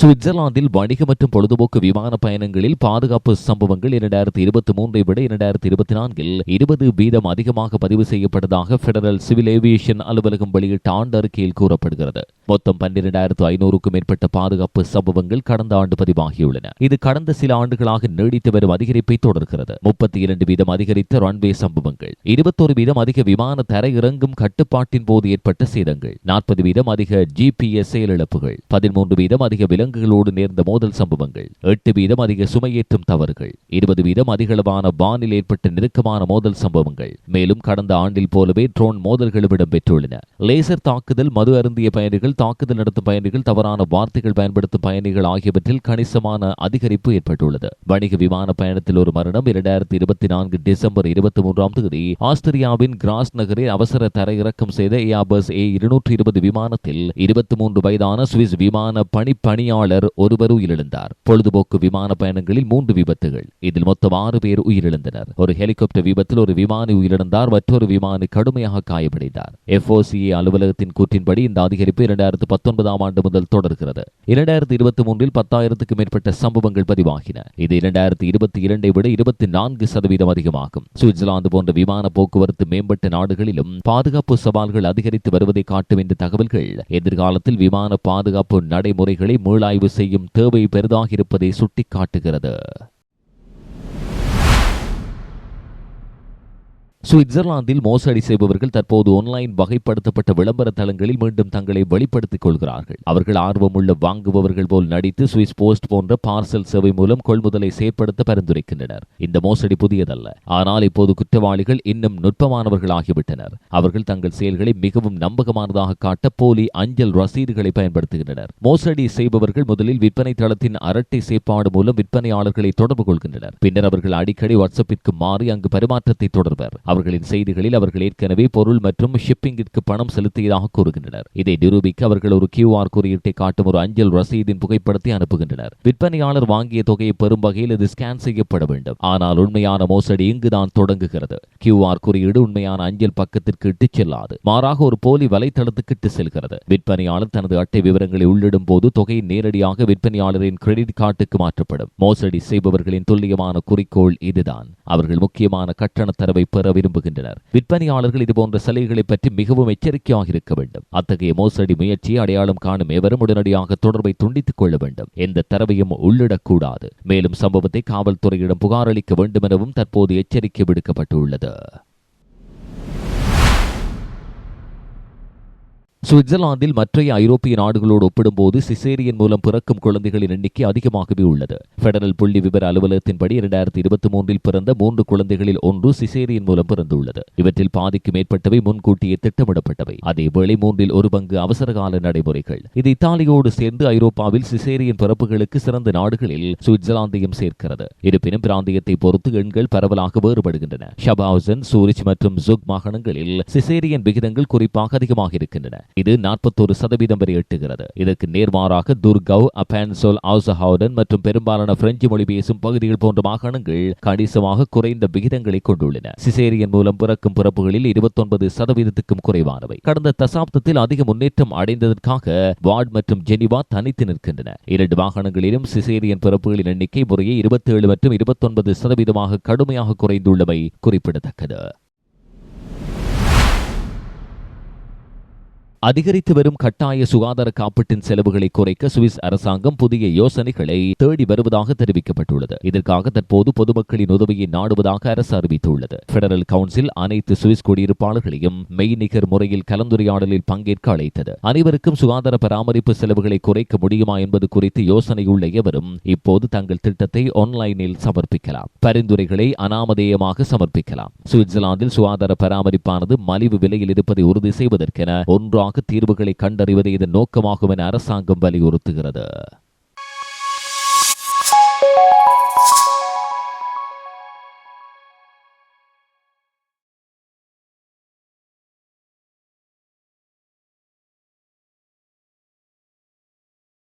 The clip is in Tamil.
சுவிட்சர்லாந்தில் வணிக மற்றும் பொழுதுபோக்கு விமான பயணங்களில் பாதுகாப்பு சம்பவங்கள் இரண்டாயிரத்தி இருபத்தி மூன்றை விட இரண்டாயிரத்தி இருபத்தி நான்கில் இருபது வீதம் அதிகமாக பதிவு செய்யப்பட்டதாக பெடரல் சிவில் ஏவியேஷன் அலுவலகம் வெளியிட்ட ஆண்டு அறிக்கையில் கூறப்படுகிறது. மொத்தம் பன்னிரண்டாயிரத்து ஐநூறுக்கும் மேற்பட்ட பாதுகாப்பு சம்பவங்கள் கடந்த ஆண்டு பதிவாகியுள்ளன. இது கடந்த சில ஆண்டுகளாக நீடித்து வரும் அதிகரிப்பை தொடர்கிறது. முப்பத்தி இரண்டு வீதம் அதிகரித்த ரன்வே சம்பவங்கள் இருபத்தொரு வீதம் அதிக விமான தரையிறங்கும் கட்டுப்பாட்டின் போது ஏற்பட்ட சேதங்கள் நாற்பது வீதம் அதிக ஜிபிஎஸ் செயலிழப்புகள் பதிமூன்று வீதம் அதிக விலங்குகளோடு நேர்ந்த மோதல் சம்பவங்கள். எட்டு வீதம் அதிக சுமையேற்றும் தவறுகள். இருபது வீதம் அதிகளவான வானில் ஏற்பட்ட நெருக்கமான மோதல் சம்பவங்கள். மேலும் கடந்த ஆண்டில் போலவே ட்ரோன் மோதல்களும் இடம்பெற்றுள்ளன. லேசர் தாக்குதல் மது அருந்திய பயணிகள் தாக்குதல் நடத்தும் பயணிகள் தவறான வார்த்தைகள் பயன்படுத்தும் பயணிகள் ஆகியவற்றில் கணிசமான அதிகரிப்பு ஏற்பட்டுள்ளது. வணிக விமான பயணத்தில் ஒரு மரணம் இரண்டாயிரத்தி இருபத்தி நான்கு டிசம்பர் இருபத்தி மூன்றாம் தேதி ஆஸ்திரியாவின் கிராஸ் நகரில் அவசர தரையிறக்கம் செய்த ஏ இருநூற்றி இருபது விமானத்தில் இருபத்தி மூன்று வயதான சுவிஸ் விமான பணிப்பணியாளர் ஒருவர் உயிரிழந்தார். பொழுதுபோக்கு விமான பயணங்களில் மூன்று விபத்துகள். இதில் மொத்தம் ஆறு பேர் உயிரிழந்தனர். ஒரு ஹெலிகாப்டர் விபத்தில் ஒரு விமானி உயிரிழந்தார். மற்றொரு விமானி கடுமையாக காயமடைந்தார். எஃப்ஓசிஏ அலுவலகத்தின் கூற்றின்படி இந்த அதிகரிப்பு இரண்டாயிரத்து பத்தொன்பதாம் ஆண்டு முதல் தொடர்கிறது. இரண்டாயிரத்து இருபத்தி மூன்றில் பத்தாயிரத்துக்கு மேற்பட்ட சம்பவங்கள் பதிவாகின. இது இரண்டாயிரத்தி இருபத்தி இரண்டை விட இருபத்தி நான்கு சதவீதம் அதிகமாகும். சுவிட்சர்லாந்து போன்ற விமான போக்குவரத்து மேம்பட்ட நாடுகளிலும் பாதுகாப்பு சவால்கள் அதிகரித்து வருவதை காட்டும் இந்த தகவல்கள் எதிர்காலத்தில் விமான பாதுகாப்பு நடைமுறைகளை மீளாய்வு செய்யும் தேவை பெரிதாக இருப்பதை சுட்டிக்காட்டுகிறது. சுவிட்சர்லாந்தில் மோசடி செய்பவர்கள் தற்போது ஆன்லைன் வகைப்படுத்தப்பட்ட விளம்பர தளங்களில் மீண்டும் தங்களை வெளிப்படுத்திக் கொள்கிறார்கள். அவர்கள் ஆர்வமுள்ள வாங்குபவர்கள் போல் நடித்து சுவிஸ் போஸ்ட் போன்ற பார்சல் சேவை மூலம் கொள்முதலை செயற்படுத்த பரிந்துரைக்கின்றனர். இந்த மோசடி புதியதல்ல. ஆனால் இப்போது குற்றவாளிகள் இன்னும் நுட்பமானவர்கள் ஆகிவிட்டனர். அவர்கள் தங்கள் செயல்களை மிகவும் நம்பகமானதாக காட்ட போலி அஞ்சல் ரசீதுகளை பயன்படுத்துகின்றனர். மோசடி செய்பவர்கள் முதலில் விற்பனை தளத்தின் அரட்டை செயற்பாடு மூலம் விற்பனையாளர்களை தொடர்பு கொள்கின்றனர். பின்னர் அவர்கள் அடிக்கடி வாட்ஸ்அப்பிற்கு மாறி அங்கு பரிமாற்றத்தை தொடர்வர். அவர்களின் செய்திகளில் அவர்கள் ஏற்கனவே பொருள் மற்றும் ஷிப்பிங்கிற்கு பணம் செலுத்தியதாக கூறுகின்றனர். இதை நிரூபிக்க அவர்கள் ஒரு கியூஆர் குறியீட்டை காட்டும் ஒரு அஞ்சல் ரசீதின் புகைப்படத்தை அனுப்புகின்றனர். விற்பனையாளர் வாங்கிய தொகையை பெறும் வகையில் இது ஸ்கேன் செய்யப்பட வேண்டும். ஆனால் உண்மையான மோசடி இங்குதான் தொடங்குகிறது. கியூஆர் குறியீடு உண்மையான அஞ்சல் பக்கத்திற்கு இட்டுச் செல்லாது. மாறாக ஒரு போலி வலைத்தளத்துக்கு இட்டு செல்கிறது. விற்பனையாளர் தனது அட்டை விவரங்களை உள்ளிடும் போது தொகை நேரடியாக விற்பனையாளரின் கிரெடிட் கார்டுக்கு மாற்றப்படும். மோசடி செய்பவர்களின் துல்லியமான குறிக்கோள் இதுதான். அவர்கள் முக்கியமான கட்டண தரவை பெற விரும்புகின்றனர். விற்பனையாளர்கள் இதுபோன்ற சலுகைகளை பற்றி மிகவும் எச்சரிக்கையாக இருக்க வேண்டும். அத்தகைய மோசடி முயற்சியை அடையாளம் காணும் எவரும் உடனடியாக தொடர்பை துண்டித்துக் கொள்ள வேண்டும். எந்த தரவையும் உள்ளிடக்கூடாது. மேலும் சம்பவத்தை காவல்துறையிடம் புகார் அளிக்க வேண்டும் எனவும் தற்போது எச்சரிக்கை விடுக்கப்பட்டுள்ளது. சுவிட்சர்லாந்தில் மற்றைய ஐரோப்பிய நாடுகளோடு ஒப்பிடும்போது சிசேரியன் மூலம் பிறக்கும் குழந்தைகளின் எண்ணிக்கை அதிகமாகவே உள்ளது. பெடரல் புள்ளி விவர அலுவலகத்தின்படி இரண்டாயிரத்தி இருபத்தி மூன்றில் பிறந்த மூன்று குழந்தைகளில் ஒன்று சிசேரியன் மூலம் பிறந்துள்ளது. இவற்றில் பாதிக்கு மேற்பட்டவை முன்கூட்டியே திட்டமிடப்பட்டவை. அதேவேளை மூன்றில் ஒரு பங்கு அவசரகால நடைமுறைகள். இது இத்தாலியோடு சேர்ந்து ஐரோப்பாவில் சிசேரியன் பிறப்புகளுக்கு சிறந்த நாடுகளில் சுவிட்சர்லாந்தையும் சேர்க்கிறது. இருப்பினும் பிராந்தியத்தை பொறுத்து எண்கள் பரவலாக வேறுபடுகின்றன. ஷபாவுசன் சூரிச் மற்றும் ஜுக் மாகாணங்களில் சிசேரியன் விகிதங்கள் குறிப்பாக அதிகமாக இருக்கின்றன. இது நாற்பத்தோரு சதவீதம் வரை எட்டுகிறது. இதற்கு நேர்மாறாக துர்கவ் அபான்சோல் ஆசஹாவுடன் மற்றும் பெரும்பாலான பிரெஞ்சு மொழி பேசும் பகுதிகள் போன்ற மாகாணங்கள் கணிசமாக குறைந்த விகிதங்களை கொண்டுள்ளன. சிசேரியன் மூலம் பிறக்கும் பிறப்புகளில் இருபத்தொன்பது சதவீதத்துக்கும் குறைவானவை. கடந்த தசாப்தத்தில் அதிக முன்னேற்றம் அடைந்ததற்காக வார்ட் மற்றும் ஜெனிவா தனித்து நிற்கின்றன. இரண்டு மாகாணங்களிலும் சிசேரியன் பிறப்புகளின் எண்ணிக்கை முறையே இருபத்தி ஏழு மற்றும் இருபத்தொன்பது சதவீதமாக கடுமையாக குறைந்துள்ளமை குறிப்பிடத்தக்கது. அதிகரித்து வரும் கட்டாய சுகாதார காப்பீட்டின் செலவுகளை குறைக்க சுவிஸ் அரசாங்கம் புதிய யோசனைகளை தேடி வருவதாக தெரிவிக்கப்பட்டுள்ளது. இதற்காக தற்போது பொதுமக்களின் உதவியை நாடுவதாக அரசு அறிவித்துள்ளது. பெடரல் கவுன்சில் அனைத்து சுவிஸ் குடியிருப்பாளர்களையும் மெய்நிகர் முறையில் கலந்துரையாடலில் பங்கேற்க அழைத்தது. அனைவருக்கும் சுகாதார பராமரிப்பு செலவுகளை குறைக்க முடியுமா என்பது குறித்து யோசனையுள்ள எவரும் இப்போது தங்கள் திட்டத்தை ஆன்லைனில் சமர்ப்பிக்கலாம். பரிந்துரைகளை அனாமதேயமாக சமர்ப்பிக்கலாம். சுவிட்சர்லாந்தில் சுகாதார பராமரிப்பானது மலிவு விலையில் இருப்பதை உறுதி செய்வதற்கென ஒன்றாக தீர்வுகளை கண்டறிவது இதன் நோக்கமாகும் என அரசாங்கம் வலியுறுத்துகிறது.